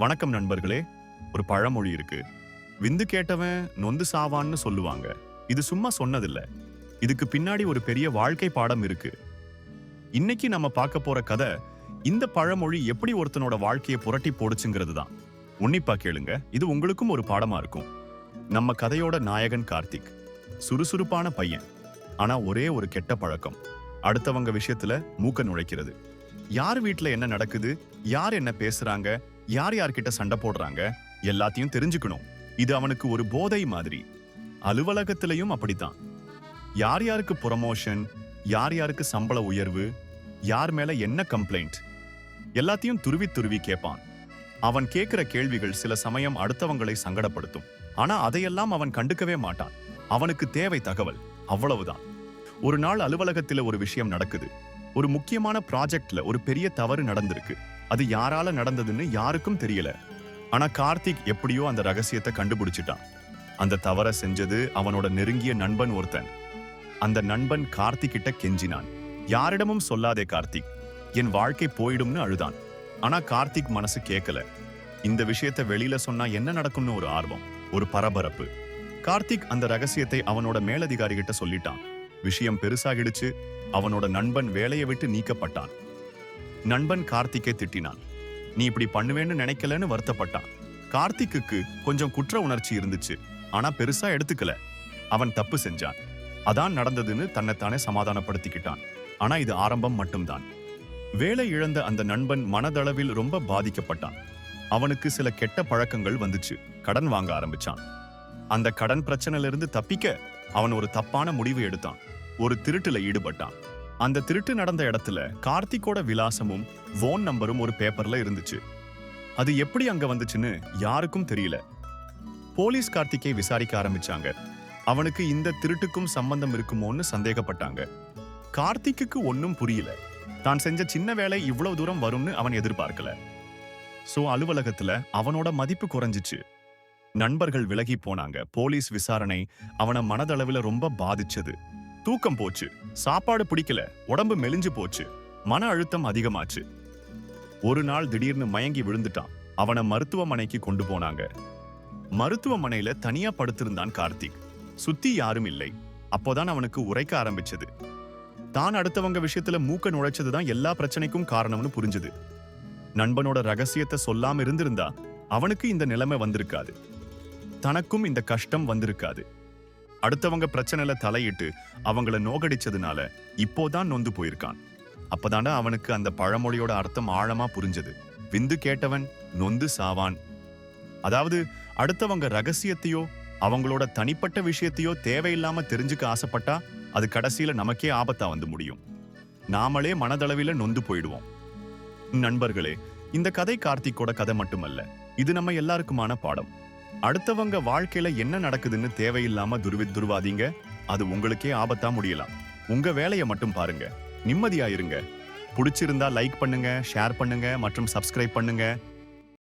வணக்கம் நண்பர்களே. ஒரு பழமொழி இருக்கு. விந்து கேட்டவன் நொந்து சாவான்னு சொல்லுவாங்க. இது சும்மா சொன்னதில்ல. இதுக்கு பின்னாடி ஒரு பெரிய வாழ்க்கை பாடம் இருக்கு. இன்னைக்கு நம்ம பார்க்க போற கதை இந்த பழமொழி எப்படி ஒருத்தனோட வாழ்க்கையை புரட்டி போடுச்சுங்கிறது தான். உன்னிப்பா கேளுங்க. இது உங்களுக்கும் ஒரு பாடமா இருக்கும். நம்ம கதையோட நாயகன் கார்த்திக். சுறுசுறுப்பான பையன். ஆனா ஒரே ஒரு கெட்ட பழக்கம். அடுத்தவங்க விஷயத்துல மூக்க நுழைக்கிறது. யார் வீட்டில் என்ன நடக்குது? யார் என்ன பேசுறாங்க? யார் யார்கிட்ட சண்டை போடுறாங்க எல்லாத்தையும் தெரிஞ்சுக்கணும். இது அவனுக்கு ஒரு போதை மாதிரி. அலுவலகத்திலையும் அப்படித்தான். யார் யாருக்கு ப்ரொமோஷன் யார் யாருக்கு சம்பள உயர்வு யார் மேல என்ன கம்ப்ளைண்ட் எல்லாத்தையும் துருவி துருவி கேட்பான் அவன் கேட்கிற கேள்விகள் சில சமயம் அடுத்தவங்களை சங்கடப்படுத்தும். ஆனா அதையெல்லாம் அவன் கண்டுக்கவே மாட்டான். அவனுக்கு தேவை தகவல். அவ்வளவுதான். ஒரு நாள் அலுவலகத்துல ஒரு விஷயம் நடக்குது. ஒரு முக்கியமான ப்ராஜெக்ட்ல ஒரு பெரிய தவறு நடந்திருக்கு. அது யாரால நடந்ததுன்னு யாருக்கும் தெரியல. ஆனா கார்த்திக் எப்படியோ அந்த ரகசியத்தை கண்டுபிடிச்சிட்டான். அந்த தவற செஞ்சது அவனோட நெருங்கிய நண்பன் ஒருத்தன். அந்த நண்பன் கார்த்திகிட்ட கெஞ்சினான். யாரிடமும் சொல்லாதே கார்த்திக். என் வாழ்க்கை போயிடும்னு அழுதான். ஆனா கார்த்திக் மனசு கேட்கல இந்த விஷயத்தை வெளியில சொன்னா என்ன நடக்கும்னு ஒரு ஆர்வம் ஒரு பரபரப்பு. கார்த்திக் அந்த ரகசியத்தை அவனோட மேலதிகாரி கிட்ட சொல்லிட்டான். விஷயம் பெருசாகிடுச்சு. அவனோட நண்பன் வேலையை விட்டு நீக்கப்பட்டான். நண்பன் கார்த்திக்கை திட்டினான். நீ இப்படி பண்ணுவேன்னு நினைக்கலன்னு வருத்தப்பட்டான். கார்த்திக்குக்கு கொஞ்சம் குற்ற உணர்ச்சி இருந்துச்சு. ஆனா பெருசா எடுத்துக்கல. அவன் தப்பு செஞ்சான். அதான் நடந்ததுன்னு தன்னைத்தானே சமாதானப்படுத்திக்கிட்டான். ஆனா இது ஆரம்பம் மட்டும்தான். வேலை இழந்த அந்த நண்பன் மனதளவில் ரொம்ப பாதிக்கப்பட்டான். அவனுக்கு சில கெட்ட பழக்கங்கள் வந்துச்சு. கடன் வாங்க ஆரம்பிச்சான். அந்த கடன் பிரச்சனையிலிருந்து தப்பிக்க அவன் ஒரு தப்பான முடிவு எடுத்தான். ஒரு திருட்டுல ஈடுபட்டான். அந்த திருட்டு நடந்த இடத்துல கார்த்திக்கோட விலாசமும் ஃபோன் நம்பரும் ஒரு பேப்பர்ல இருந்துச்சு. அது எப்படி அங்க வந்துச்சுன்னு யாருக்கும் தெரியல. போலீஸ் கார்த்திக்கை விசாரிக்க ஆரம்பிச்சாங்க. அவனுக்கு இந்த திருட்டுக்கும் சம்பந்தம் இருக்குமோன்னு சந்தேகப்பட்டாங்க. கார்த்திக்குக்கு ஒன்னும் புரியல. தான் செஞ்ச சின்ன வேலை இவ்வளவு தூரம் வரும்னு அவன் எதிர்பார்க்கல. சோ அலுவலகத்துல அவனோட மதிப்பு குறைஞ்சிச்சு. நண்பர்கள் விலகி போனாங்க. போலீஸ் விசாரணை அவன மனதளவுல ரொம்ப பாதிச்சது. தூக்கம் போச்சு. சாப்பாடு பிடிக்கல. உடம்பு மெலிஞ்சு போச்சு. மன அழுத்தம் அதிகமாச்சு. ஒரு நாள் திடீர்னு மயங்கி விழுந்துட்டான். அவனை மருத்துவமனைக்கு கொண்டு போனாங்க. மருத்துவமனையில தனியா படுத்திருந்தான் கார்த்திக். சுத்தி யாரும் இல்லை. அப்போதான் அவனுக்கு உரைக்க ஆரம்பிச்சது. தான் அடுத்தவங்க விஷயத்துல மூக்க நுழைச்சதுதான் எல்லா பிரச்சனைக்கும் காரணம்னு புரிஞ்சுது. நண்பனோட ரகசியத்தை சொல்லாம இருந்திருந்தா அவனுக்கு இந்த நிலைமை வந்திருக்காது. தனக்கும் இந்த கஷ்டம் வந்திருக்காது. அடுத்தவங்க பிரச்சனையில தலையிட்டு அவங்கள நோகடிச்சதுனால இப்போதான் நொந்து போயிருக்கான். அப்பதாண்டா அவனுக்கு அந்த பழமொழியோட அர்த்தம் ஆழமா புரிஞ்சது. விந்து கேட்டவன் நொந்து சாவான். அதாவது அடுத்தவங்க ரகசியத்தையோ அவங்களோட தனிப்பட்ட விஷயத்தையோ தேவையில்லாம தெரிஞ்சுக்க ஆசைப்பட்டா அது கடைசியில நமக்கே ஆபத்தா வந்து முடியும். நாமளே மனதளவில நொந்து போயிடுவோம். நண்பர்களே இந்த கதை கார்த்திக்கோட கதை மட்டுமல்ல. இது நம்ம எல்லாருக்குமான பாடம். அடுத்தவங்க வாழ்க்கையில என்ன நடக்குதுன்னு தேவையில்லாம துருவி துருவாதீங்க. அது உங்களுக்கே ஆபத்தா முடியலாம். உங்க வேலையை மட்டும் பாருங்க. நிம்மதியா இருங்க. பிடிச்சிருந்தா லைக் பண்ணுங்க ஷேர் பண்ணுங்க மற்றும் சப்ஸ்கிரைப் பண்ணுங்க.